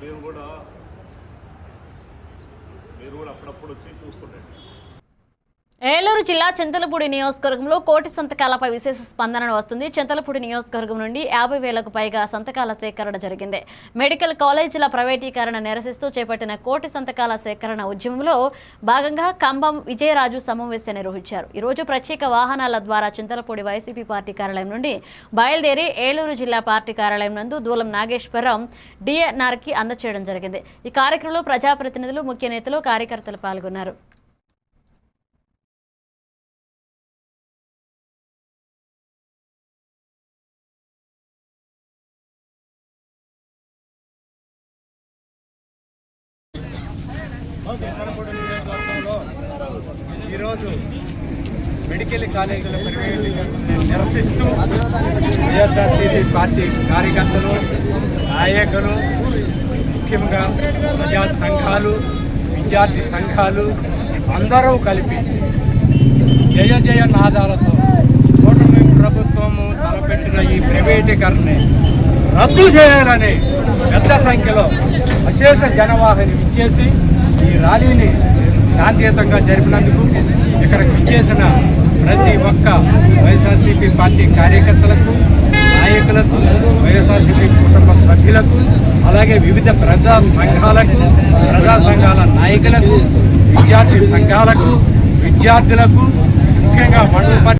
మీరు కూడా మీరు కూడా అప్పుడప్పుడు వచ్చి చూస్తుండండి. ఏలూరు జిల్లా చింతలపూడి నియోజకవర్గంలో కోటి సంతకాలపై విశేష స్పందన వస్తుంది. చింతలపూడి నియోజకవర్గం నుండి యాభై వేలకు పైగా సంతకాల సేకరణ జరిగింది. మెడికల్ కాలేజీల ప్రైవేటీకరణ నిరసిస్తూ చేపట్టిన కోటి సంతకాల సేకరణ ఉద్యమంలో భాగంగా కంబం విజయరాజు సమావేశం నిర్వహించారు. ఈరోజు ప్రత్యేక వాహనాల ద్వారా చింతలపూడి వైసీపీ పార్టీ కార్యాలయం నుండి బయలుదేరి ఏలూరు జిల్లా పార్టీ కార్యాలయం నందు దూలం నాగేశ్వరం డిఎన్ఆర్కి అందచేయడం జరిగింది. ఈ కార్యక్రమంలో ప్రజాప్రతినిధులు ముఖ్య నేతలు కార్యకర్తలు పాల్గొన్నారు. చంద్రపూడి నియోజకవర్గంలో ఈరోజు మెడికల్ కాలేజీల ప్రైవేటీకరణను నిరసిస్తూ వైఎస్ఆర్సీపీ పార్టీ కార్యకర్తలు నాయకులు ముఖ్యంగా ప్రజా సంఘాలు విద్యార్థి సంఘాలు అందరూ కలిపి జయ జయ నాదాలతో కూటమి ప్రభుత్వము తలపెట్టిన ఈ ప్రైవేటీకరణని రద్దు చేయాలని పెద్ద సంఖ్యలో అశేష జనవాహిని ఇచ్చేసి ఈ ర్యాలీని శాంతియుతంగా జరిపినందుకు ఇక్కడ విచ్చేసిన ప్రతి ఒక్క వైఎస్ఆర్సీపీ పార్టీ కార్యకర్తలకు నాయకులకు వైఎస్ఆర్సీపీ కుటుంబ సభ్యులకు అలాగే వివిధ ప్రజా సంఘాలకు ప్రజా సంఘాల నాయకులకు విద్యార్థి సంఘాలకు విద్యార్థులకు ముఖ్యంగా మండల